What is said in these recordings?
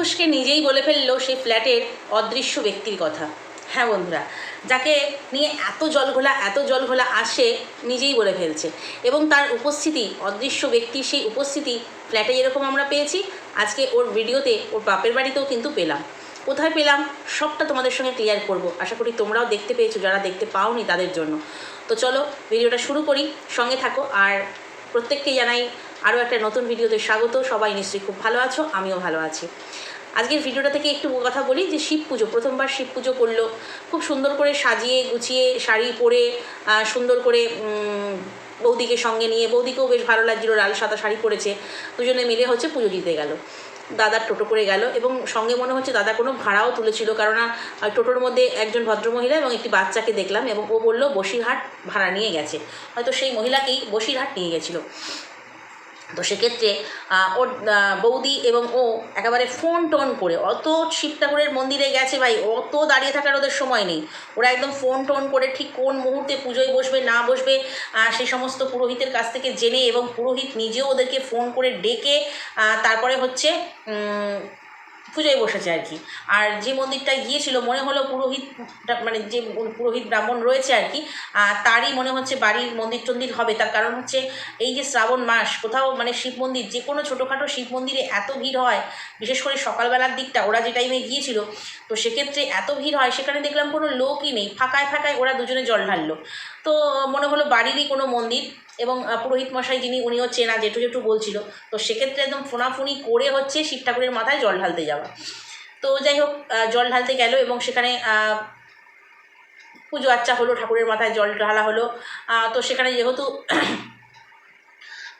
ফুসকে নিজেই বলে ফেলল সেই ফ্ল্যাটের অদৃশ্য ব্যক্তির কথা। হ্যাঁ বন্ধুরা, যাকে নিয়ে এত জলঘোলা এত জলঘোলা আসে নিজেই বলে ফেলছে। এবং তার উপস্থিতি, অদৃশ্য ব্যক্তির সেই উপস্থিতি ফ্ল্যাটে যেরকম আমরা পেয়েছি, আজকে ওর ভিডিওতে, ওর বাপের বাড়িতেও কিন্তু পেলাম। কোথায় পেলাম? সবটা তোমাদের সঙ্গে ক্লিয়ার করব। আশা করি তোমরাও দেখতে পেয়েছ, যারা দেখতে পাওনি তাদের জন্য। তো চলো, ভিডিওটা শুরু করি, সঙ্গে থাকো। আর প্রত্যেককে জানাই আরও একটা নতুন ভিডিওতে স্বাগত। সবাই নিশ্চয়ই খুব ভালো আছো, আমিও ভালো আছি। আজকের ভিডিওটা থেকে একটু কথা বলি যে শিব পুজো, প্রথমবার শিব পুজো করল। খুব সুন্দর করে সাজিয়ে, গুছিয়ে শাড়ি পরে সুন্দর করে বৌদিকে সঙ্গে নিয়ে, বৌদিকেও বেশ ভালো লাগছিল, লাল সাদা শাড়ি পরেছে। দুজনে মিলে হচ্ছে পুজো দিতে গেল। দাদার টোটো করে গেল এবং সঙ্গে মনে হচ্ছে দাদা কোনো ভাড়াও তুলেছিল, কেননা টোটোর মধ্যে একজন ভদ্রমহিলা এবং একটি বাচ্চাকে দেখলাম এবং ও বলল, বসিরহাট ভাড়া নিয়ে গেছে। হয়তো সেই মহিলাকেই বসিরহাট নিয়ে গেছিল। তো সেক্ষেত্রে ওর বৌদি এবং ও একেবারে ফোন টোন করে অত শিব ঠাকুরের মন্দিরে গেছে ভাই, অত দাঁড়িয়ে থাকার ওদের সময় নেই। ওরা একদম ফোন টোন করে ঠিক কোন মুহূর্তে পুজোয় বসবে, না বসবে সে সমস্ত পুরোহিতের কাছ থেকে জেনে এবং পুরোহিত নিজেও ওদেরকে ফোন করে ডেকে তারপরে হচ্ছে পুজোয় বসেছে আর কি। আর যে মন্দিরটায় গিয়েছিল, মনে হলো পুরোহিত মানে যে পুরোহিত ব্রাহ্মণ রয়েছে আর কি তারই মনে হচ্ছে বাড়ির মন্দির টন্দির হবে। তার কারণ হচ্ছে এই যে শ্রাবণ মাস, কোথাও মানে শিব মন্দির, যে কোনো ছোটোখাটো শিব মন্দিরে এত ভিড় হয়, বিশেষ করে সকালবেলার দিকটা, ওরা যে টাইমে গিয়েছিল, তো সেক্ষেত্রে এত ভিড় হয়, সেখানে দেখলাম কোনো লোকই নেই। ফাঁকায় ফাঁকায় ওরা দুজনে জল ঢাললো। তো মনে হলো বাড়িরই কোনো মন্দির এবং পুরোহিত মশাই যিনি, উনিও চেনা, জেঠু জেঠু বলছিল। তো সেক্ষেত্রে একদম ফোনাফুনি করে হচ্ছে শিব ঠাকুরের মাথায় জল ঢালতে যাওয়া। তো যাই হোক জল ঢালতে গেল এবং সেখানে পুজো আচ্চা হলো, ঠাকুরের মাথায় জল ঢালা হলো। তো সেখানে যেহেতু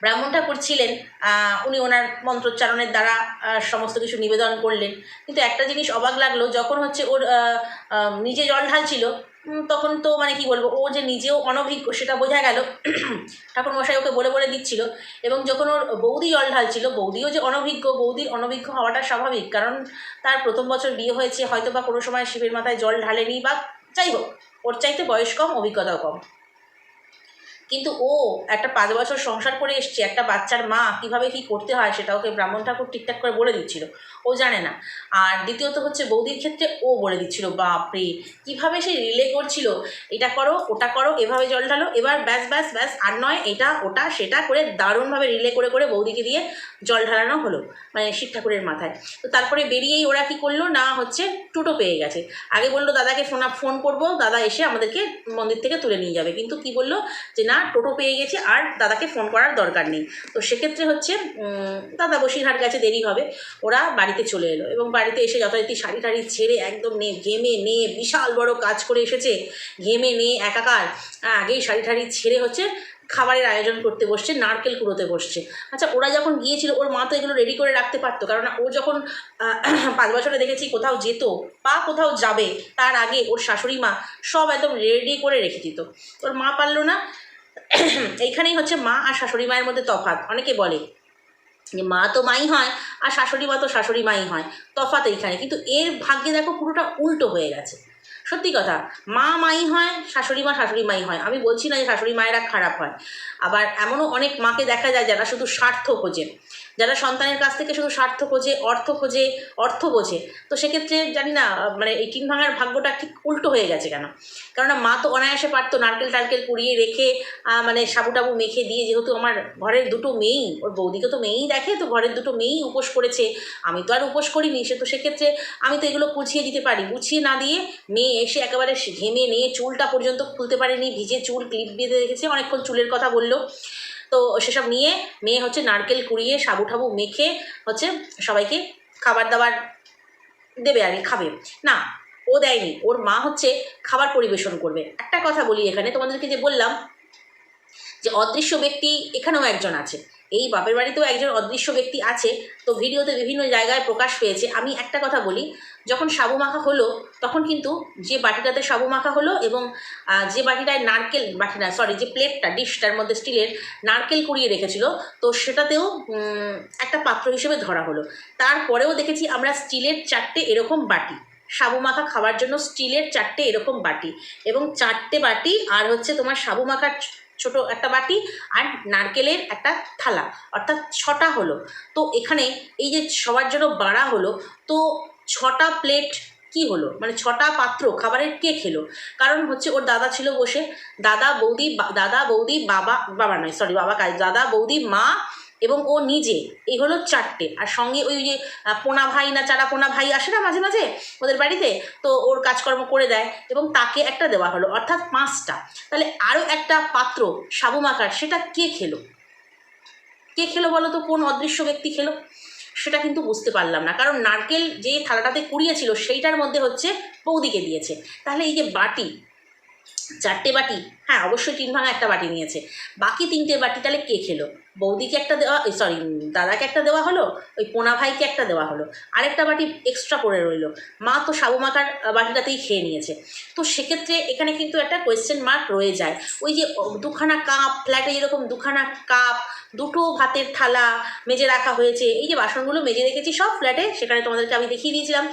ব্রাহ্মণ ঠাকুর ছিলেন উনি ওনার মন্ত্রোচ্চারণের দ্বারা সমস্ত কিছু নিবেদন করলেন। কিন্তু একটা জিনিস অবাক লাগল, যখন হচ্ছে ওর নিজে জল ঢালছিল তখন তো মানে কি বলব, ও যে নিজেও অনভিজ্ঞ, সেটা বোঝা গেল। ঠাকুর মশাই ওকে বলে বলে দিচ্ছিল। এবং যখন ওর বৌদি জল ঢালছিল, বৌদিও যে অনভিজ্ঞ বৌদির অনভিজ্ঞ হওয়াটা স্বাভাবিক। কারণ তার প্রথম বছর বিয়ে হয়েছে হয়তো বা কোনো সময় শিবের মাথায় জল ঢালেনি বা যাই হোক, ওর চাইতে বয়স কম, অভিজ্ঞতাও কম। কিন্তু ও একটা পাঁচ বছর সংসার করে এসছে, একটা বাচ্চার মা কীভাবে কি করতে হয় সেটা ওকে ব্রাহ্মণ ঠাকুর ঠিকঠাক করে বলে দিচ্ছিল। ও জানে না। আর দ্বিতীয়ত হচ্ছে বৌদির ক্ষেত্রে ও বলে দিচ্ছিল, বাপরে, কীভাবে সে রিলে করছিল? এটা করো, ওটা করো, এভাবে জল ঢালো, এবার ব্যাস ব্যাস ব্যাস, আর নয়, এটা, ওটা, সেটা করে দারুণভাবে রিলে করে করে বৌদিকে দিয়ে জল ঢালানো হলো মানে শিব ঠাকুরের মাথায়। তো তারপরে বেরিয়েই ওরা কি করল না, হচ্ছে টোটো পেয়ে গেছে। আগে বলল, দাদাকে ফোন ফোন করব, দাদা এসে আমাদেরকে মন্দির থেকে তুলে নিয়ে যাবে। কিন্তু কি বলল যে, না টোটো পেয়ে গেছে, আর দাদাকে ফোন করার দরকার নেই। তো সেক্ষেত্রে হচ্ছে দাদা বসিরহাট গেছে, দেরি হবে। ওরা বাড়িতে চলে এলো এবং বাড়িতে এসে যথারীতি শাড়ি টাড়ি ছেড়ে একদম নে, ঘেমে নে, বিশাল বড় কাজ করে এসেছে। ঘেমে নে, একাকার। আগেই শাড়ি টাড়ি ছেড়ে হচ্ছে খাবারের আয়োজন করতে বসছে, নারকেল কুড়োতে বসছে। আচ্ছা ওরা যখন গিয়েছিল, ওর মা তো এগুলো রেডি করে রাখতে পারতো। কারণ ও যখন পাঁচ বছরে দেখেছি কোথাও যেত, বা কোথাও যাবে, তার আগে ওর শাশুড়ি মা সব একদম রেডি করে রেখে দিত। ওর মা পারল না এইখানেই হচ্ছে মা আর শাশুড়ি মায়ের মধ্যে তফাত অনেকে বলে যে মা তো মাই হয় আর শাশুড়ি মা তো শাশুড়ি মাই হয়। তফাত এইখানে। কিন্তু এর ভাগ্যে দেখো পুরোটা উল্টো হয়ে গেছে। সত্যি কথা, মা মাই হয়, শাশুড়ি মা শাশুড়ি মাই হয়। আমি বলছি না যে শাশুড়ি মায়েরা খারাপ হয়। আবার এমনও অনেক মাকে দেখা যায় যারা শুধু স্বার্থ খোঁজে। যারা সন্তানের কাছ থেকে শুধু স্বার্থ খোঁজে, অর্থ খোঁজে, অর্থ বোঝে, তো সেক্ষেত্রে জানি না মানে এই তিন ভাঙার ভাগ্যটা ঠিক উল্টো হয়ে গেছে কেন? কেননা মা তো অনায়াসে পারতো নারকেল টারকেল কুড়িয়ে রেখে মানে সাবু টাবু মেখে দিয়ে, যেহেতু আমার ঘরের দুটো মেয়েই, ওর বৌদিকে তো মেয়েই দেখে, তো ঘরের দুটো মেয়েই উপোস করেছে, আমি তো আর উপোস করিনি, সে তো সেক্ষেত্রে আমি তো এগুলো গুছিয়ে দিতে পারি। গুছিয়ে না দিয়ে মেয়ে এসে একেবারে ঘেমে নিয়ে চুলটা পর্যন্ত খুলতে পারেনি, ভিজে চুল, ক্লিপ বেঁধে রেখেছে, অনেকক্ষণ চুলের কথা বলল। তো সেসব নিয়ে মেয়ে হচ্ছে নারকেল কুড়িয়ে, সাবু ঠাবু মেখে হচ্ছে সবাইকে খাবার দাবার দেবে আর খাবে। না, ও দেয়নি, ওর মা হচ্ছে খাবার পরিবেশন করবে। একটা কথা বলি এখানে, তোমাদেরকে যে বললাম যে অদৃশ্য ব্যক্তি এখানেও একজন আছে। এই বাপের বাড়িতেও একজন অদৃশ্য ব্যক্তি আছে, তো ভিডিওতে বিভিন্ন জায়গায় প্রকাশ পেয়েছে। আমি একটা কথা বলি, যখন সাবু মাখা হলো, তখন কিন্তু যে বাটিটাতে সাবু মাখা হলো এবং যে বাটিটায় নারকেল বাটি না সরি যে প্লেটটা ডিশটার মধ্যে স্টিলের নারকেল কুড়িয়ে রেখেছিল, তো সেটাতেও একটা পাত্র হিসেবে ধরা হলো। তারপরেও দেখেছি আমরা স্টিলের চারটে এরকম বাটি। সাবু মাখা খাওয়ার জন্য স্টিলের চারটে এরকম বাটি এবং চারটে বাটি আর হচ্ছে তোমার সাবু মাখার ছোট একটা বাটি আর নারকেলের একটা থালা, অর্থাৎ ছটা হলো। তো এখানে এই যে সবার জন্য বাড়া হলো, তো ছটা প্লেট কি হলো? মানে ছটা পাত্র খাবারের কে খেলো? কারণ হচ্ছে ওর দাদা ছিল বসে। দাদা, বৌদি দাদা, বৌদি, বাবা বাবা নয় সরি বাবা কাজ। দাদা, বৌদি, মা এবং ও নিজে, এই হলো চারটে। আর সঙ্গে ওই যে পোনা ভাই না চারা পোনা ভাই আসে না মাঝে মাঝে ওদের বাড়িতে? তো ওর কাজকর্ম করে দেয় এবং তাকে একটা দেওয়া হলো, অর্থাৎ পাঁচটা। তাহলে আরও একটা পাত্র সাবু মাখার, সেটা কে খেলো? কে খেলো বলো তো? কোন অদৃশ্য ব্যক্তি খেলো? সেটা কিন্তু বুঝতে পারলাম না। কারণ নারকেল যে থালাটাতে কুড়িয়েছিল, সেইটার মধ্যে হচ্ছে বৌদিকে দিয়েছে। তাহলে এই যে বাটি চারটে বাটি? হ্যাঁ অবশ্যই তিন ভাঙা একটা বাটি নিয়েছে। বাকি তিনটে বাটি তাহলে কে খেলো? বৌদিকে একটা দেওয়া সরি দাদাকে একটা দেওয়া হলো? ওই পোনা ভাইকে একটা দেওয়া হলো। আরেকটা বাটি এক্সট্রা পড়ে রইল। মা তো সাবু মাখার বাটিটাতেই খেয়ে নিয়েছে। তো সেক্ষেত্রে এখানে কিন্তু একটা কোয়েশ্চেন মার্ক রয়ে যায়। ওই যে দুখানা কাপ ফ্ল্যাটে যেরকম দুখানা কাপ দুটো ভাতের থালা মেজে রাখা হয়েছে। এই যে বাসনগুলো মেজে রেখেছি, সব ফ্ল্যাটে সেখানে তোমাদেরকে আমি দেখিয়ে দিয়েছিলাম,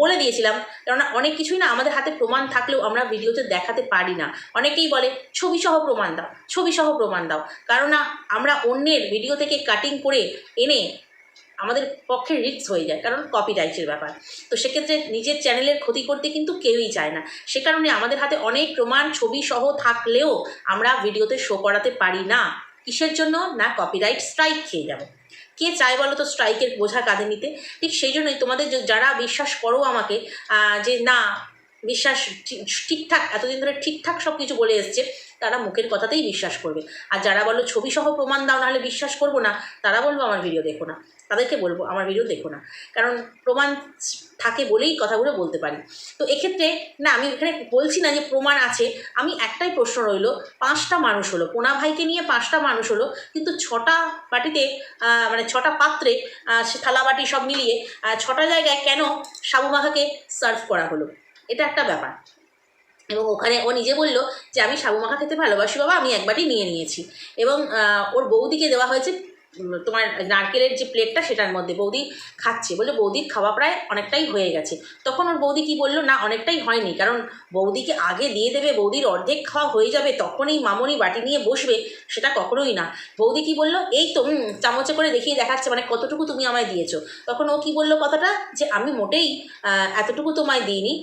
বলে দিয়েছিলাম। কেননা অনেক কিছুই না আমাদের হাতে প্রমাণ থাকলেও আমরা ভিডিওতে দেখাতে পারি না। অনেকেই বলে ছবি সহ প্রমাণ দাও ছবি সহ প্রমাণ দাও। কারণ আমরা অন্যের ভিডিও থেকে কাটিং করে এনে আমাদের পক্ষে রিস্ক হয়ে যায়, কারণ কপি কপিরাইটের ব্যাপার। তো সেক্ষেত্রে নিজের চ্যানেলের ক্ষতি করতে কিন্তু কেউই চায় না। সে কারণে আমাদের হাতে অনেক প্রমাণ ছবি সহ থাকলেও আমরা ভিডিওতে শো করাতে পারি না। কিসের জন্য? না কপিরাইট স্ট্রাইক খেয়ে যাব। কে চায় বলো তো স্ট্রাইকের বোঝা কাঁধে নিতে? ঠিক সেই জন্যই তোমাদের যারা বিশ্বাস করো আমাকে যে না, বিশ্বাস ঠিক- ঠিকঠাক, এতদিন ধরে ঠিকঠাক সব কিছু বলে এসছে তারা মুখের কথাতেই বিশ্বাস করবে। আর যারা বলো ছবি সহ প্রমাণ দাও, নাহলে বিশ্বাস করব না, তারা বলব আমার ভিডিও দেখো না। তাদেরকে বলব, আমার ভিডিও দেখো না। কারণ প্রমাণ থাকে বলেই কথাগুলো বলতে পারি। তো এক্ষেত্রে, না, আমি এখানে বলছি না যে প্রমাণ আছে। আমি একটাই প্রশ্ন রইল, পাঁচটা মানুষ হলো, পোনা ভাইকে নিয়ে পাঁচটা মানুষ হলো, কিন্তু ছটা বাটিতে মানে ছটা পাত্রে থালা বাটি সব মিলিয়ে ছটা জায়গায় কেন সাবু মাখাকে সার্ভ করা হলো? এটা একটা ব্যাপার। এবং ওখানে ও নিজে বলল যে, আমি সাবু মাখা খেতে ভালোবাসি বাবা, আমি এক বাটি নিয়ে নিয়েছি। এবং ওর বৌদিকে দেওয়া হয়েছে তোমার নারকেলের যে প্লেটটা সেটার মধ্যে, বৌদি খাচ্ছে বলে বৌদির খাওয়া প্রায় অনেকটাই হয়ে গেছে। তখন ওর বৌদি কি বলল, না, অনেকটাই হয়নি, কারণ বৌদিকে আগে দিয়ে দেবে, বৌদির অর্ধেক খাওয়া হয়ে যাবে, তখনই মামনি বাটি নিয়ে বসবে, সেটা কখনোই না। বৌদি কি বলল, এই তো চামচে করে দেখিয়ে দেখাচ্ছে মানে কতটুকু তুমি আমায় দিয়েছ? তখন ও কি বলল কথাটা, যে, আমি মোটেই এতটুকু তোমায় দিইনি।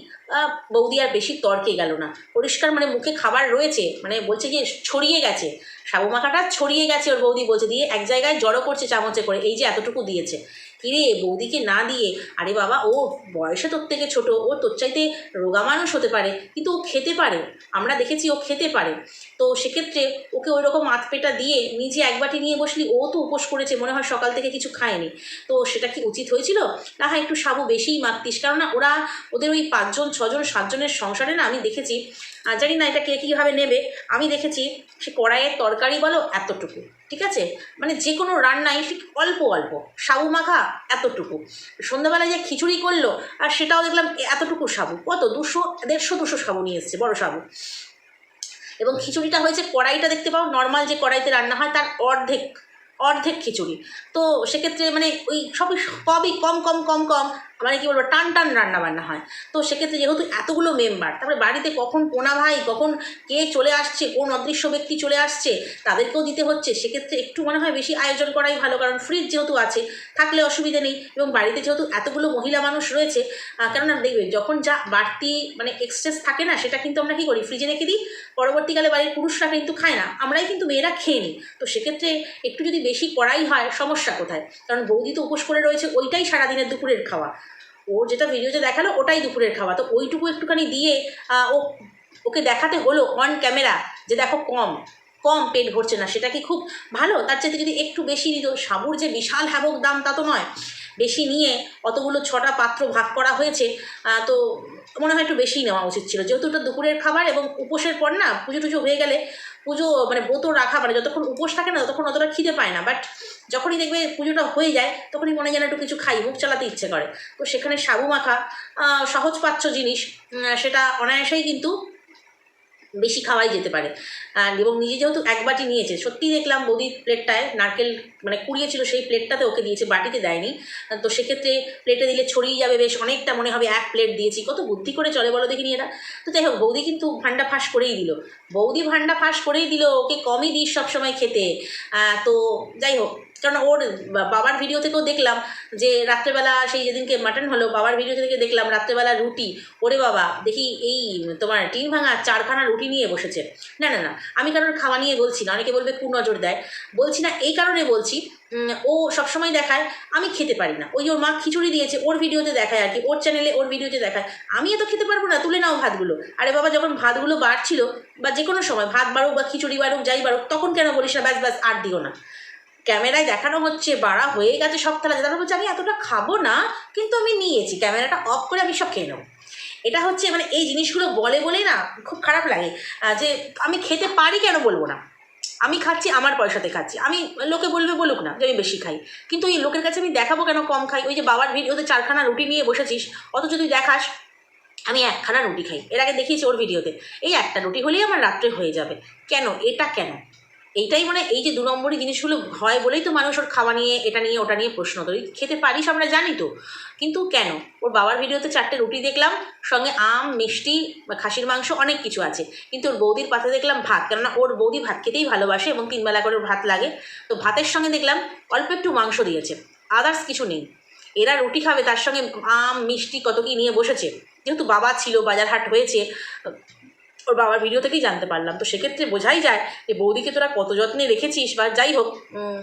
বৌদি আর বেশি তর্কে গেল না। পরিষ্কার মানে মুখে খাবার রয়েছে মানে বলছে যে ছড়িয়ে গেছে। সাবু মাখাটা ছড়িয়ে গেছে ওর বৌদি বলছে, দিয়ে এক জায়গায় জড়ো করছে চামচে করে, এই যে এতটুকু দিয়েছে। কিরে বৌদিকে না দিয়ে, আরে বাবা, ও বয়সে তোর থেকে ছোট, ও তোর চাইতে রোগা মানুষ হতে পারে, কিন্তু ও খেতে পারে, আমরা দেখেছি ও খেতে পারে। তো সেক্ষেত্রে ওকে ওই রকম আতপেটা দিয়ে নিজে এক বাটি নিয়ে বসলি, ও তো উপোস করেছে, মনে হয় সকাল থেকে কিছু খায়নি। তো সেটা কি উচিত হয়েছিল? না হয় একটু সাবু বেশিই মাখতিস, কেননা ওরা ওদের ওই পাঁচজন, ছজন, সাতজনের সংসারে না আমি দেখেছি জানি না এটা কে কীভাবে নেবে, আমি দেখেছি সে কড়াইয়ের তরকারি বলো এতটুকু। ঠিক আছে? মানে যে কোনো রান্নাই ঠিক অল্প অল্প, সাবু মাখা এতটুকু। সন্ধ্যাবেলায় যে খিচুড়ি করল, আর সেটাও দেখলাম এতটুকু সাবু। কত? দুশো, দেড়শো, দুশো সাবু নিয়ে এসছে, বড়ো সাবু। এবং খিচুড়িটা হয়েছে কড়াইটা দেখতে পাও, নর্মাল যে কড়াইতে রান্না হয়, তার অর্ধেক অর্ধেক খিচুড়ি। তো সেক্ষেত্রে মানে ওই সবই সবই কম কম কম কম মানে কী বলব, টান টান রান্না বান্না হয়। তো সেক্ষেত্রে যেহেতু এতগুলো মেম্বার তারপরে বাড়িতে কখন কোনা ভাই, কখন কে চলে আসছে, কোন অদৃশ্য ব্যক্তি চলে আসছে, তাদেরকেও দিতে হচ্ছে। সেক্ষেত্রে একটু মনে হয় বেশি আয়োজন করাই ভালো, কারণ ফ্রিজ যেহেতু আছে, থাকলে অসুবিধে নেই এবং বাড়িতে যেহেতু এতগুলো মহিলা মানুষ রয়েছে কেননা দেখবে যখন যা বাড়তি মানে এক্সেস থাকে না, সেটা কিন্তু আমরা কী করি ফ্রিজে রেখে দিই। পরবর্তীকালে বাড়ির পুরুষরা কিন্তু খায় না, আমরাই কিন্তু মেয়েরা খেয়ে নিই। তো সেক্ষেত্রে একটু যদি বেশি করাই হয়, সমস্যা কোথায়? কারণ বৌদি তো উপোস করে রয়েছে, ওইটাই সারাদিনের দুপুরের খাওয়া। ও যেটা ভিডিওতে দেখাল, ওটাই দুপুরের খাওয়া। তো ওইটুকু একটুখানি দিয়ে ও, ওকে দেখাতে হলো অন ক্যামেরা যে দেখো কম কম পেট ভরছে না, সেটা কি খুব ভালো? তার চাইতে যদি একটু বেশি দিত, সাবুর যে বিশাল হ্যাবক দাম, তা তো নয়। বেশি নিয়ে অতগুলো ছটা পাত্র ভাগ করা হয়েছে তো মনে হয় একটু বেশি নেওয়া উচিত ছিল। যেহেতু ওটা দুপুরের খাবার এবং উপোসের পর না, পুজো টুজো হয়ে গেলে পুজো মানে ব্রত রাখা মানে যতক্ষণ উপোস থাকে না, ততক্ষণ অতটা খিদে পায় না। বাট যখনই দেখবে পুজোটা হয়ে যায়, তখনই মনে যেন একটু কিছু খাই, মুখ চালাতে ইচ্ছে করে। তো সেখানে সাবু মাখা সহজপাচ্য সহজ পাচ্য জিনিস সেটা অনায়াসেই কিন্তু বেশি খাওয়াই যেতে পারে। আর এবং নিজে যেহেতু এক বাটি নিয়েছে, সত্যি দেখলাম বৌদির প্লেটটায় নারকেল মানে কুড়িয়েছিল সেই প্লেটটাতে ওকে দিয়েছে, বাটিতে দেয়নি। তো সেক্ষেত্রে প্লেটে দিলে ছড়িয়ে যাবে বেশ, অনেকটা মনে হবে এক প্লেট দিয়েছি। কত বুদ্ধি করে চলে বলো দেখিনি এরা। তো যাই হোক, বৌদি কিন্তু ভান্ডা ফাঁস করেই দিল। বৌদি ভান্ডা ফাঁস করেই দিল, ওকে কমই দিস সবসময় খেতে। তো যাই হোক কারণ ওর বাবার ভিডিও থেকেও দেখলাম যে রাত্রেবেলা সেই যেদিনকে মাটন হলো, বাবার ভিডিও থেকে দেখলাম রাত্রেবেলা রুটি। ওরে বাবা, দেখি এই তোমার টিন ভাঙা চারখানা রুটি নিয়ে বসেছে। না না না, আমি কারোর খাওয়া নিয়ে বলছি না, অনেকে বলবে কুনজর দেয়। বলছি না, এই কারণে বলছি ও সবসময় দেখায়, আমি খেতে পারি না। ওই ওর মা খিচুড়ি দিয়েছে, ওর ভিডিওতে দেখায় আর কি, ওর চ্যানেলে ওর ভিডিওতে দেখায়। আমি এত খেতে পারব না, তুলে নাও ভাতগুলো। আরে বাবা, যখন ভাতগুলো বাড়ছিল, বা যে কোনো সময়, ভাত বাড়ুক বা খিচুড়ি বাড়ুক, যাই বাড়ুক, তখন কেন বলিস না, ব্যাস ব্যাস, আর দিও না। ক্যামেরায় দেখানো হচ্ছে, বাড়া হয়ে গেছে সব থালা তারপর বলছে, আমি এতটা খাব না, কিন্তু আমি নিয়েছি। ক্যামেরাটা অফ করে আমি সব খেয়ে নেব। এটা হচ্ছে মানে এই জিনিসগুলো বলে বলেই না খুব খারাপ লাগে। যে আমি খেতে পারি কেন বলব না। আমি খাচ্ছি, আমার পয়সাতে খাচ্ছি। আমি লোকে বলবে বলুক না যে আমি বেশি খাই। কিন্তু এই লোকের কাছে আমি দেখাবো কেন কম খাই? ওই যে বাবার ভিডিওতে চারখানা রুটি নিয়ে বসেছিস, অথচ তুই দেখাস, আমি একখানা রুটি খাই। এর আগে দেখিয়েছি ওর ভিডিওতে। এই একটা রুটি হলেই আমার রাত্রে হয়ে যাবে। কেন? এটা কেন? এইটাই মানে এই যে দু নম্বরই জিনিসগুলো হয় বলেই তো মানুষ ওর খাওয়া নিয়ে, এটা নিয়ে, ওটা নিয়ে প্রশ্ন করি খেতে পারিস আমরা জানি তো। কিন্তু কেন? ওর বাবার ভিডিওতে চারটে রুটি দেখলাম, সঙ্গে আম, মিষ্টি, বা খাসির মাংস অনেক কিছু আছে। কিন্তু ওর বৌদির পাতে দেখলাম ভাত, কেননা ওর বৌদি ভাত খেতেই ভালোবাসে এবং তিনবেলা করে ভাত লাগে। তো ভাতের সঙ্গে দেখলাম অল্প একটু মাংস দিয়েছে আদার্স কিছু নেই। এরা রুটি খাবে, তার সঙ্গে আম, মিষ্টি কত কি নিয়ে বসেছে। যেহেতু বাবা ছিল বাজার হাট হয়েছে ওর বাবার ভিডিও থেকেই জানতে পারলাম। তো সেক্ষেত্রে বোঝাই যায় যে, বৌদিকে তোরা কত যত্নে রেখেছিস বা যাই হোক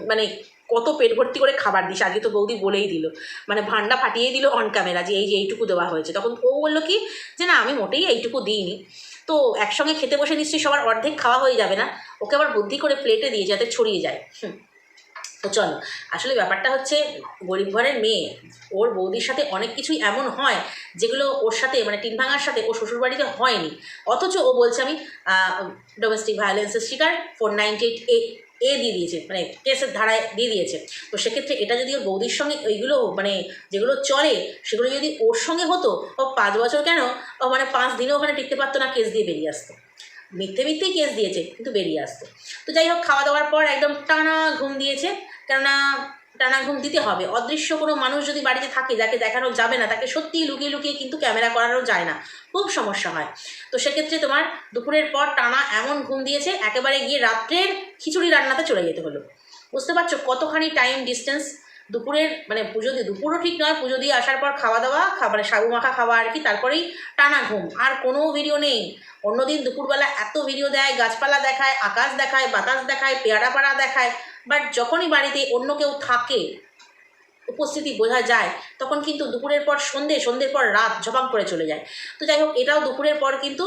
মানে কত পেট ভর্তি করে খাবার দিস, আগে তো বৌদি বলেই দিল। মানে ভান্ডা ফাটিয়ে দিল অন ক্যামেরা যে, এই যে, এইটুকু দেওয়া হয়েছে। তখন ও বলল কি, যে না, আমি মোটেই এইটুকু দিইনি। তো একসঙ্গে খেতে বসে নিশ্চয়ই সবার অর্ধেক খাওয়া হয়ে যাবে না। ওকে আবার বুদ্ধি করে প্লেটে দিয়ে যাতে ছড়িয়ে যায়। হুম। চলো, আসলে ব্যাপারটা হচ্ছে গরিব ঘরের মেয়ে, ওর বৌদির সাথে অনেক কিছুই এমন হয় যেগুলো ওর সাথে মানে টিন ভাঙার সাথে ও শ্বশুরবাড়িতে হয়নি। অথচ ও বলছে আমি ডোমেস্টিক ভায়োলেন্সের শিকার four ninety eight A A দিয়ে দিয়েছে মানে কেসের ধারায় দিয়ে দিয়েছে। তো সেক্ষেত্রে এটা যদি ওর বৌদির সঙ্গে ওইগুলো মানে যেগুলো চলে, সেগুলো যদি ওর সঙ্গে হতো, ও পাঁচ বছর কেন, ও মানে পাঁচ দিনও ওখানে টিকতে পারতো না কেস দিয়ে বেরিয়ে আসতো। মিথ্যে মিথ্যেই কেস দিয়েছে, কিন্তু বেরিয়ে আসতো। তো যাই হোক, খাওয়া দাওয়ার পর একদম টানা ঘুম দিয়েছে। কেননা টানা ঘুম দিতে হবে। অদৃশ্য কোনো মানুষ যদি বাড়িতে থাকে, যাকে দেখানো যাবে না, তাকে সত্যিই লুকিয়ে লুকিয়ে কিন্তু ক্যামেরা করানো যায় না। খুব সমস্যা হয়। তো সেক্ষেত্রে তোমার দুপুরের পর টানা এমন ঘুম দিয়েছে, একেবারে গিয়ে রাত্রের খিচুড়ি রান্নাতে চলে যেতে হলো। বুঝতে পারছ কতখানি টাইম ডিস্টেন্স দুপুরের মানে পুজো দিয়ে, দুপুরও ঠিক নয়, পুজো দিয়ে আসার পর খাওয়া দাওয়া খা- মানে সাগু মাখা, খাওয়া আর কি, তারপরেই টানা ঘুম। আর কোনো ভিডিও নেই। অন্যদিন দুপুরবেলা এত ভিডিও দেয়, গাছপালা দেখায়, আকাশ দেখায়, বাতাস দেখায়, পেয়ারা পাড়া দেখায় বাট যখনই বাড়িতে অন্য কেউ থাকে, উপস্থিতি বোঝা যায়, তখন কিন্তু দুপুরের পর সন্ধে সন্ধ্যের পর রাত ঝপাং করে চলে যায়। তো যাই হোক, এটাও দুপুরের পর কিন্তু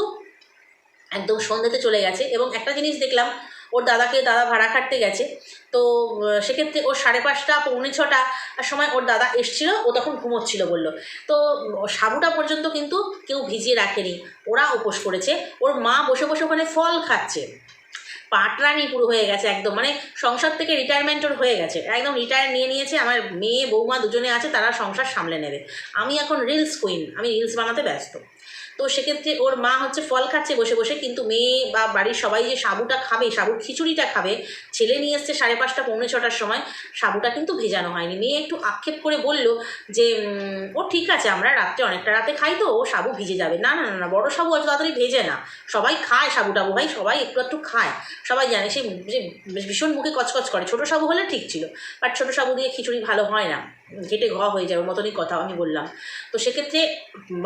একদম সন্ধ্যেতে চলে গেছে। এবং একটা জিনিস দেখলাম, ওর দাদাকে দাদা ভাড়া খাটতে গেছে। তো সেক্ষেত্রে ওর সাড়ে পাঁচটা, পৌনে ছটা সময় ওর দাদা এসছিল, ও তখন ঘুমোচ্ছিল বলল। তো, সাবুটা পর্যন্ত কিন্তু কেউ ভিজিয়ে রাখেনি। ওরা উপোস করেছে। ওর মা বসে বসে ওখানে ফল খাচ্ছে। পাটরানি পুরো হয়ে গেছে একদম। মানে সংসার থেকে রিটায়ারমেন্ট ওর হয়ে গেছে। একদম রিটায়ার নিয়ে নিয়েছে, আমার মেয়ে, বৌমা দুজনে আছে, তারা সংসার সামলে নেবে। আমি এখন রিলস কুইন আমি রিলস বানাতে ব্যস্ত। তো সেক্ষেত্রে ওর মা হচ্ছে ফল খাচ্ছে বসে বসে, কিন্তু মেয়ে বা বাড়ির সবাই যে সাবুটা খাবে, সাবুর খিচুড়িটা খাবে, ছেলে নিয়ে এসছে সাড়ে পাঁচটা, পৌনে ছটার সময়, সাবুটা কিন্তু ভেজানো হয়নি। মেয়ে একটু আক্ষেপ করে বলল যে ও ঠিক আছে, আমরা রাত্রে অনেকটা রাতে খাই তো, ও সাবু ভিজে যাবে। না না না বড় সাবু অত তাড়াতাড়ি ভেজে না। সবাই খায় সাবু টাবু ভাই সবাই একটু একটু খায়। সবাই জানে, সে ভীষণ মুখে কচকচ করে। ছোটো সাবু হলে ঠিক ছিল বাট ছোটো সাবু দিয়ে খিচুড়ি ভালো হয় না। কেটে ঘ হয়ে যাবে, মতনই কথা আমি বললাম। তো সেক্ষেত্রে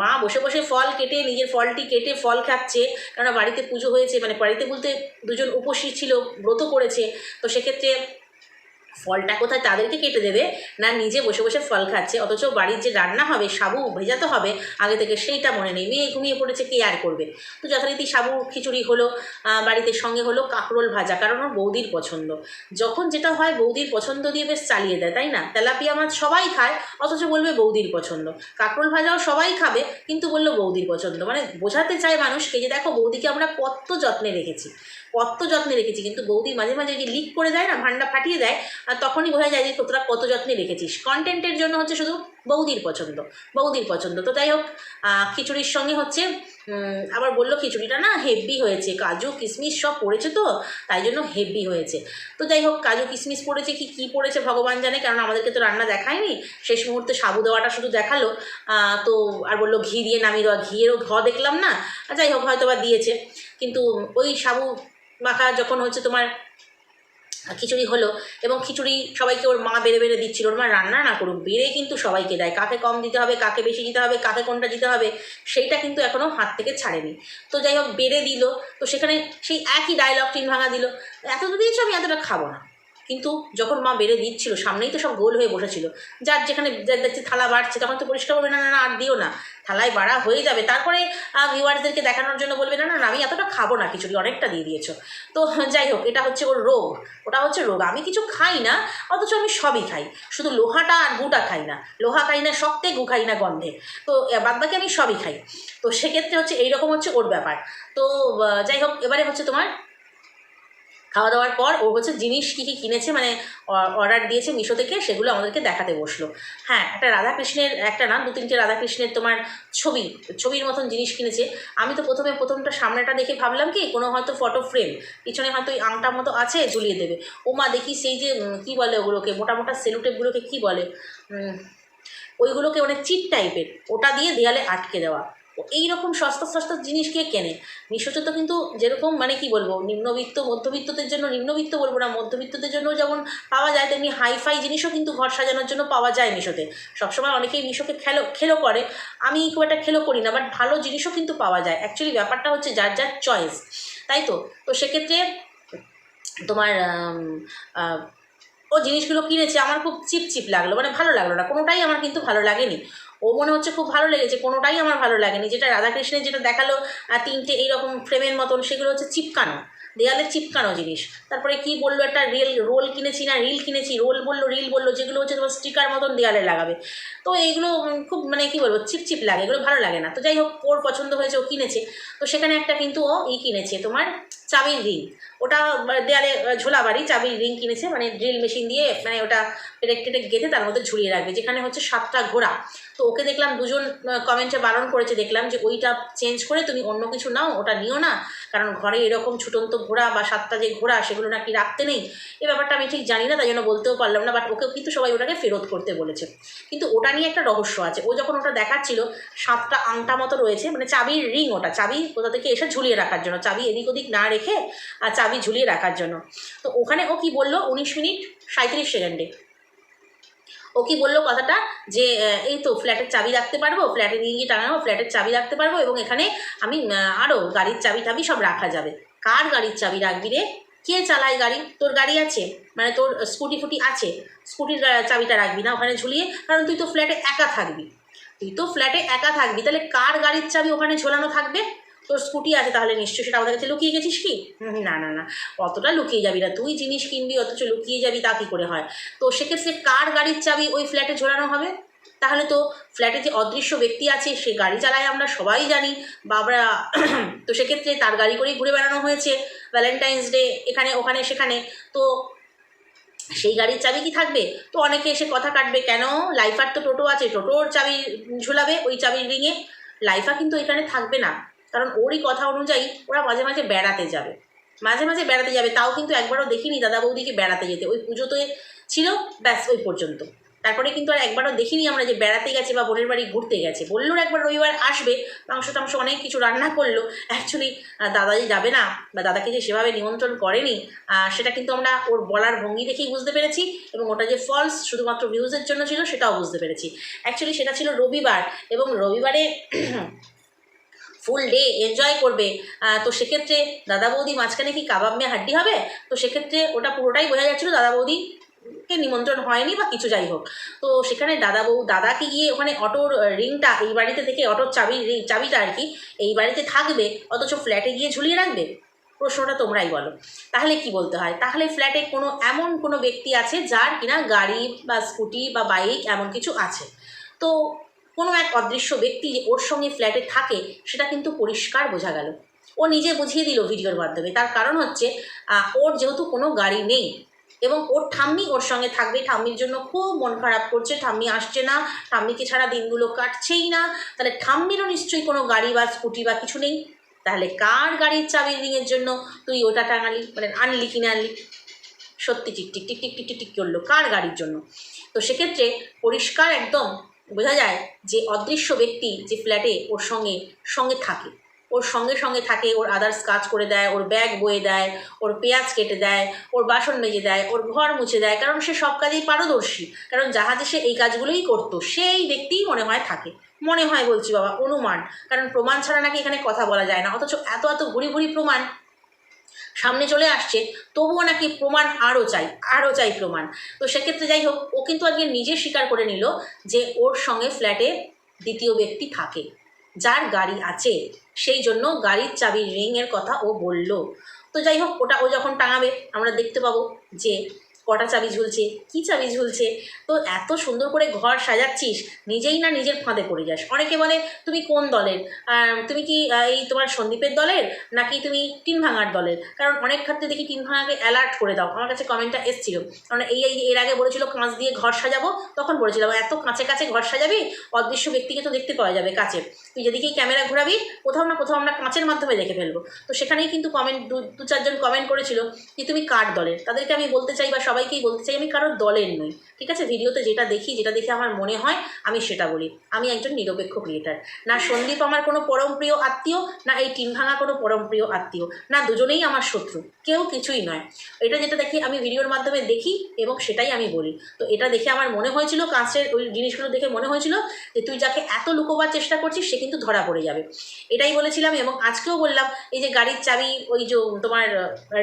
মা বসে বসে ফল কেটে, নিজের ফলটি কেটে ফল খাচ্ছে, কেননা বাড়িতে পুজো হয়েছে মানে বাড়িতে বলতে দুজন উপসী ছিল, ব্রত করেছে। তো সেক্ষেত্রে ফলটা কোথায় তাদেরকে কেটে দেবে না নিজে বসে বসে ফল খাচ্ছে? অথচ বাড়ির যে রান্না হবে, সাবু ভেজাতে হবে, আগে থেকে সেইটা মনে নেই। মেয়ে ঘুমিয়ে পড়েছে, কে আর করবে? তো যথারীতি সাবু খিচুড়ি হলো বাড়িতে সঙ্গে হলো কাঁকরোল ভাজা, কারণ ওর বৌদির পছন্দ। যখন যেটা হয় বৌদির পছন্দ দিয়ে বেশ চালিয়ে দেয়, তাই না? তেলাপিয়া মাছ সবাই খায়, অথচ বলবে বৌদির পছন্দ। কাঁকরোল ভাজাও সবাই খাবে, কিন্তু বলল বৌদির পছন্দ। মানে বোঝাতে চায় মানুষকে যে দেখো বৌদিকে আমরা কত যত্নে রেখেছি। কত যত্নে রেখেছি, কিন্তু বৌদি মাঝে মাঝে যে লিক করে দেয় না, ভান্ডা ফাটিয়ে দেয় আর তখনই বোঝা যায় যে তোরা কত যত্নে রেখেছিস। কন্টেন্টের জন্য হচ্ছে শুধু বৌদির পছন্দ বৌদির পছন্দ। তো যাই হোক খিচুড়ির সঙ্গে হচ্ছে আবার বলল খিচুড়িটা না হেভি হয়েছে, কাজু কিশমিশ সব পড়েছে তো, তাই জন্য হেভি হয়েছে। তো যাই হোক, কাজু কিশমিশ পড়েছে কি, কী পড়েছে ভগবান জানে কারণ আমাদেরকে তো রান্না দেখায়নি। শেষ মুহূর্তে সাবু দেওয়াটা শুধু দেখাল তো আর বলল ঘি দিয়ে নামিয়ে দেওয়া ঘিয়েরও ঘ দেখলাম না, যাই হোক হয়তো বা দিয়েছে। কিন্তু ওই সাবু মাখা যখন হচ্ছে তোমার খিচুড়ি হলো এবং খিচুড়ি সবাইকে ওর মা বেড়ে বেড়ে দিচ্ছিল, ওর মা রান্না না করুক, বেড়ে কিন্তু সবাইকে দেয়। কাকে কম দিতে হবে, কাকে বেশি দিতে হবে, কাকে কোনটা দিতে হবে, সেইটা কিন্তু এখনও হাত থেকে ছাড়েনি। তো যাই হোক, বেড়ে দিল। তো সেখানে সেই একই ডায়লগ টিন ভাঙা দিল এত তো দিয়েছ আমি এতটা খাব না। কিন্তু যখন মা বেড়ে দিচ্ছিল, সামনেই তো সব গোল হয়ে বসেছিল। যার যেখানে যার দেখছি থালা বাড়ছে, তখন তো পরিষ্কার করবে না না না, আর দিও না। থালায় বাড়া হয়ে যাবে। তারপরে ভিউয়ার্সদেরকে দেখানোর জন্য বলবে, না না আমি এতটা খাব না, খিচুড়ি অনেকটা দিয়ে দিয়েছ। তো যাই হোক, এটা হচ্ছে ওর রোগ। ওটা হচ্ছে রোগ। আমি কিছু খাই না, অথচ আমি সবই খাই। শুধু লোহাটা আর গুটা খাই না। লোহা খাই না, শক্তে গু খাই না গন্ধে। তো বাদবাকি আমি সবই খাই। তো সেক্ষেত্রে হচ্ছে, এইরকম হচ্ছে ওর ব্যাপার। তো যাই হোক, এবারে হচ্ছে তোমার খাওয়া দাওয়ার পর ও হচ্ছে জিনিস কী কী কিনেছে মানে অর্ডার দিয়েছে মিশো থেকে, সেগুলো আমাদেরকে দেখাতে বসল। হ্যাঁ একটা রাধাকৃষ্ণের, একটা না, দু তিনটে রাধাকৃষ্ণের তোমার ছবি, ছবির মতন জিনিস কিনেছে। আমি তো প্রথমে, প্রথমটা সামনেটা দেখে ভাবলাম কি, কোনো হয়তো ফটো ফ্রেম পিছনে হয়তো ওই আংটা মতো আছে, ঝুলিয়ে দেবে। ও মা দেখি সেই যে কী বলে ওগুলোকে, মোটা মোটা সেলুটেপগুলোকে কী বলে ওইগুলোকে মানে চিট টাইপের ওটা দিয়ে দেয়ালে আটকে দেওয়া। ও এইরকম সস্তা সস্তা জিনিস কে কেনে? মিশোতে তো কিন্তু যেরকম মানে কি বলব, নিম্নবিত্ত, মধ্যবিত্তদের জন্য, নিম্নবিত্ত বলব না, মধ্যবিত্তদের জন্য যেমন পাওয়া যায়, তেমনি হাইফাই জিনিসও কিন্তু ঘর সাজানোর জন্য পাওয়া যায় মিশোতে। সবসময় অনেকেই মিশোকে খেলো খেলো করে। আমি খুব একটা খেলো করি না বাট ভালো জিনিসও কিন্তু পাওয়া যায়। অ্যাকচুয়ালি ব্যাপারটা হচ্ছে যার যার চয়েস তাই তো? তো সেক্ষেত্রে তোমার ও জিনিসগুলো কিনেছে, আমার খুব চিপ চিপ লাগল মানে ভালো লাগল না, কোনোটাই আমার কিন্তু ভালো লাগেনি। ও মনে হচ্ছে খুব ভালো লেগেছে, কোনোটাই আমার ভালো লাগেনি। যেটা রাধাকৃষ্ণের যেটা দেখাল তিনটে এইরকম ফ্রেমের মতন, সেগুলো হচ্ছে চিপকানো, দেয়ালে চিপকানো জিনিস। তারপরে কি বলল, একটা রিল রোল কিনেছি না রিল কিনেছি রোল বলল রিল বলল, যেগুলো হচ্ছে তোমার স্টিকার মতন দেয়ালে লাগাবে। তো এইগুলো খুব মানে কি বলব, চিপচিপ লাগে, এগুলো ভালো লাগে না। তো যাই হোক, ওর পছন্দ হয়েছে, ও কিনেছে। তো সেখানে একটা কিন্তু ও ই কিনেছে তোমার চাবির রিং। ওটা মানে দেয়ালে ঝোলা বাড়ি, চাবির রিং কিনেছে মানে ড্রিল মেশিন দিয়ে মানে ওটা পেরেক টেরেক গেঁথে তার মধ্যে ঝুলিয়ে রাখবে, যেখানে হচ্ছে সাতটা ঘোড়া। তো ওকে দেখলাম দুজন কমেন্টে বারণ করেছে, দেখলাম যে ওইটা চেঞ্জ করে তুমি অন্য কিছু নাও, ওটা নিও না, কারণ ঘরে এরকম ছুটন্ত ঘোড়া বা সাতটা যে ঘোড়া, সেগুলো নাকি রাখতে নেই। এ ব্যাপারটা আমি ঠিক জানি না, তাই জন্য বলতেও পারলাম না বাট ওকেও কিন্তু সবাই ওটাকে ফেরত করতে বলেছে। কিন্তু ওটা নিয়ে একটা রহস্য আছে, ও যখন ওটা দেখাচ্ছিল, সাতটা আংটা মতো রয়েছে মানে চাবির রিং ওটা, চাবি কোথা থেকে এসে ঝুলিয়ে রাখার জন্য, চাবি এদিক ওদিক না রেখে আর চাবি ঝুলিয়ে রাখার জন্য। তো ওখানে ও কি বলল? উনিশ মিনিট সাঁত্রিশ সেকেন্ডে। ও কি বলল কথাটা? যে এই তো ফ্ল্যাটের চাবি রাখতে পারব, ফ্ল্যাটে নিয়ে গিয়ে টাঙানো ফ্ল্যাটের চাবি রাখতে পারব এবং এখানে আমি আরও গাড়ির চাবি টাবি সব রাখা যাবে। কার গাড়ির চাবি রাখবি রে? কে চালায় গাড়ি? তোর গাড়ি আছে? মানে তোর স্কুটি ফুটি আছে? স্কুটির চাবিটা রাখবি না ওখানে ঝুলিয়ে? কারণ তুই তো ফ্ল্যাটে একা থাকবি। তুই তো ফ্ল্যাটে একা থাকবি, তাহলে কার গাড়ির চাবি ওখানে ঝোলানো থাকবে? তোর স্কুটি আছে তাহলে নিশ্চয়ই সেটা আমাদের কাছে লুকিয়ে গেছিস কি? না না না। অতটা লুকিয়ে যাবি না। তুই জিনিস কিনবি, অথচ লুকিয়ে যাবি, তা কী করে হয়? তো সেক্ষেত্রে কার গাড়ির চাবি ওই ফ্ল্যাটে ঝোলানো হবে? তাহলে তো ফ্ল্যাটে যে অদৃশ্য ব্যক্তি আছে, সে গাড়ি চালায় আমরা সবাই জানি। বা আমরা তো সেক্ষেত্রে তার গাড়ি করেই ঘুরে বেড়ানো হয়েছে। ভ্যালেন্টাইন্স ডে এখানে, ওখানে, সেখানে। তো সেই গাড়ির চাবি কি থাকবে? তো অনেকে এসে কথা কাটবে, কেন? লাইফার তো টোটো আছে, টোটোর চাবি ঝুলাবে, ওই চাবির রিঙে? লাইফা কিন্তু এখানে থাকবে না। কারণ ওরই কথা অনুযায়ী ওরা মাঝে মাঝে বেড়াতে যাবে। মাঝে মাঝে বেড়াতে যাবে, তাও কিন্তু একবারও দেখিনি দাদা বৌদিকে বেড়াতে যেতে। ওই পুজোতে ছিল, ব্যাস ওই পর্যন্ত। তারপরে কিন্তু আর একবারও দেখিনি আমরা যে বেড়াতে গেছে বা বোনের বাড়ি ঘুরতে গেছে। বলল একবার রবিবার আসবে, মাংস টাংস অনেক কিছু রান্না করল। অ্যাকচুয়ালি দাদা যে যাবে না বা দাদাকে যে সেভাবে নিমন্ত্রণ করেনি সেটা কিন্তু আমরা ওর বলার ভঙ্গি দেখেই বুঝতে পেরেছি এবং ওটা যে ফলস শুধুমাত্র ভিউজের জন্য ছিল সেটাও বুঝতে পেরেছি। অ্যাকচুয়ালি সেটা ছিল রবিবার এবং রবিবারে ফুল ডে এনজয় করবে। তো সেক্ষেত্রে দাদা বৌদি মাঝখানে কি কাবাব মেয়ে হাড্ডি হবে? তো সেক্ষেত্রে ওটা পুরোটাই বোঝা যাচ্ছিল দাদা বৌদি কে নিমন্ত্রণ হয়নি বা কিছু যাই হোক। তো সেখানে দাদা বউ, দাদাকে গিয়ে ওখানে অটোর রিংটা এই বাড়িতে থেকে অটোর চাবি চাবিটা আর কি এই বাড়িতে থাকবে, অথচ ফ্ল্যাটে গিয়ে ঝুলিয়ে রাখবে? প্রশ্নটা তোমরাই বলো। তাহলে কি বলতে হয়? তাহলে ফ্ল্যাটে কোনো এমন কোনো ব্যক্তি আছে যার কিনা গাড়ি বা স্কুটি বা বাইক এমন কিছু আছে? তো কোনো এক অদৃশ্য ব্যক্তি যে ওর সঙ্গে ফ্ল্যাটে থাকে, সেটা কিন্তু পরিষ্কার বোঝা গেল। ও নিজে বুঝিয়ে দিল ভিডিওর মাধ্যমে। তার কারণ হচ্ছে ওর যেহেতু কোনো গাড়ি নেই এবং ওর ঠাম্মি ওর সঙ্গে থাকবে, ঠাম্মির জন্য খুব মন খারাপ করছে। ঠাম্মি আসছে না, ঠাম্মিকে ছাড়া দিনগুলো কাটছেই না। তাহলে ঠাম্মিরও নিশ্চয়ই কোনো গাড়ি বা স্কুটি বা কিছু নেই। তাহলে কার গাড়ির চাবি রিংয়ের জন্য তুই ওটা টাঙালি? মানে আনলি কিনে আনলি? সত্যি টিক টিক টিক টিক টিক টিক করল। কার গাড়ির জন্য? তো সেক্ষেত্রে পরিষ্কার একদম বোঝা যায় যে অদৃশ্য ব্যক্তি যে ফ্ল্যাটে ওর সঙ্গে সঙ্গে থাকে। ওর সঙ্গে সঙ্গে থাকে, ওর আদার্স কাজ করে দেয়, ওর ব্যাগ বয়ে দেয়, ওর পেঁয়াজ কেটে দেয়, ওর বাসন মেজে দেয়, ওর ঘর মুছে দেয়, কারণ সে সব কাজেই পারদর্শী। কারণ জাহাজে সে এই কাজগুলোই করতো, সেই ব্যক্তিই মনে হয় থাকে। মনে হয় বলছি বাবা, অনুমান। কারণ প্রমাণ ছাড়া নাকি এখানে কথা বলা যায় না। অথচ এত এত ভুড়ি ঘুরি প্রমাণ সামনে চলে আসছে, তবুও নাকি প্রমাণ আরও চাই আরও চাই প্রমাণ। তো সেক্ষেত্রে যাই হোক, ও কিন্তু আজকে নিজে স্বীকার করে নিল যে ওর সঙ্গে ফ্ল্যাটে দ্বিতীয় ব্যক্তি থাকে, যার গাড়ি আছে। সেই জন্য গাড়ির চাবির রিংয়ের কথা ও বলল। তো যাই হোক, ওটা ও যখন টাঙাবে, আমরা দেখতে পাবো যে কটা চাবি ঝুলছে, কী চাবি ঝুলছে? তো এত সুন্দর করে ঘর সাজাচ্ছিস, নিজেই না নিজের ফাঁদে পড়ে যাস। অনেকে বলে, তুমি কোন দলের? তুমি কি এই তোমার সন্দীপের দলের, নাকি তুমি টিন ভাঙার দলের? কারণ অনেক ক্ষেত্রে দেখি টিন ভাঙাকে অ্যালার্ট করে দাও। আমার কাছে কমেন্টটা এসেছিল। কারণ এই এর আগে বলেছিল, কাঁচ দিয়ে ঘর সাজাবো? তখন বলেছিলাম এত কাঁচে কাছে ঘর সাজাবি? অদৃশ্য ব্যক্তিকে তো দেখতে পাওয়া যাবে কাছে তুই যেদিকেই ক্যামেরা ঘোরাবি, কোথাও না কোথাও আমরা কাঁচের মাধ্যমে দেখে ফেলব। তো সেখানেই কিন্তু কমেন্ট দু চারজন কমেন্ট করেছিল যে তুমি কার দলের? তাদেরকে আমি বলতে চাই বা সবাইকেই বলতে চাই, আমি কারোর দলের নই, ঠিক আছে? ভিডিওতে যেটা দেখি, যেটা দেখে আমার মনে হয়, আমি সেটা বলি। আমি একজন নিরপেক্ষ ক্রিয়েটার না সন্দীপ আমার কোনো পরম প্রিয় আত্মীয়, না এই টিম ভাঙা কোনো পরম প্রিয় আত্মীয়, না দুজনেই আমার শত্রু, কেউ কিছুই নয়। এটা যেটা দেখি, আমি ভিডিওর মাধ্যমে দেখি এবং সেটাই আমি বলি। তো এটা দেখে আমার মনে হয়েছিল, কাঁচের ওই জিনিসগুলো দেখে মনে হয়েছিল যে তুই যাকে এত লুকোবার চেষ্টা করছিস, সে কিন্তু ধরা পড়ে যাবে। এটাই বলেছিলাম এবং আজকেও বললাম, এই যে গাড়ির চাবি, ওই যে তোমার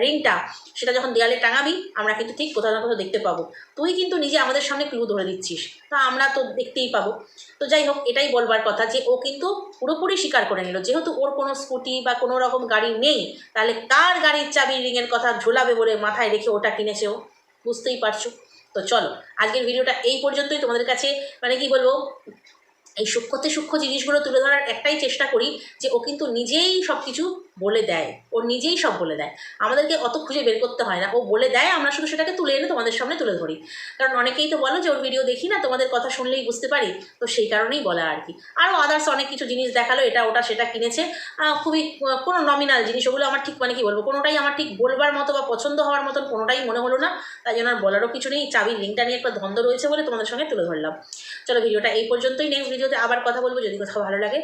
রিংটা সেটা যখন দেয়ালে টাঙাবি, আমরা কিন্তু ঠিক কোথাও না কোথাও দেখতে পাবো। তুই কিন্তু নিজে আমাদের সামনে ক্লু ধরে দিচ্ছিস তা আমরা তো দেখতেই পাবো। তো যাই হোক, এটাই বলবার কথা যে ও কিন্তু পুরোপুরি স্বীকার করে নিল। যেহেতু ওর কোনো স্কুটি বা কোনো রকম গাড়ি নেই, তাহলে কার গাড়ির চাবি রিংয়ের কথা ঝোলাবে বলে মাথায় রেখে ওটা কিনেছে ও। বুঝতেই পারছ? তো চলো, আজকের ভিডিওটা এই পর্যন্তই। তোমাদের কাছে মানে কি বলব এই সূক্ষ্মতে সূক্ষ্ম জিনিসগুলো তুলে ধরার একটাই চেষ্টা করি যে ও কিন্তু নিজেই সব কিছু বলে দেয়। ও নিজেই সব বলে দেয়। আমাদেরকে অত খুঁজে বের করতে হয় না। ও বলে দেয়, আমরা শুধু সেটাকে তুলে এনে তোমাদের সামনে তুলে ধরি। কারণ অনেকেই তো বলো যে, ওর ভিডিও দেখি না, তোমাদের কথা শুনলেই বুঝতে পারি। তো সেই কারণেই বলা আর কি। আরও আদার্স অনেক কিছু জিনিস দেখাল, এটা, ওটা, সেটা কিনেছে। খুবই কোনো নমিনাল জিনিস, ওগুলো আমার ঠিক মানে কি বলব? কোনোটাই আমার ঠিক বলবার মতো বা পছন্দ হওয়ার মতন কোনোটাই মনে হলো না। তাই জন্য আর বলারও কিছু নেই। চাবির লিঙ্কটা নিয়ে একটা দ্বন্দ্ব রয়েছে বলে তোমাদের সঙ্গে তুলে ধরলাম। চলো ভিডিওটা এই পর্যন্তই। নেক্সট ভিডিওতে আবার কথা বলব। যদি কোথাও ভালো লাগে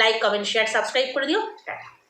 লাইক কমেন্ট শেয়ার সাবস্ক্রাইব করে দিও। টাটা।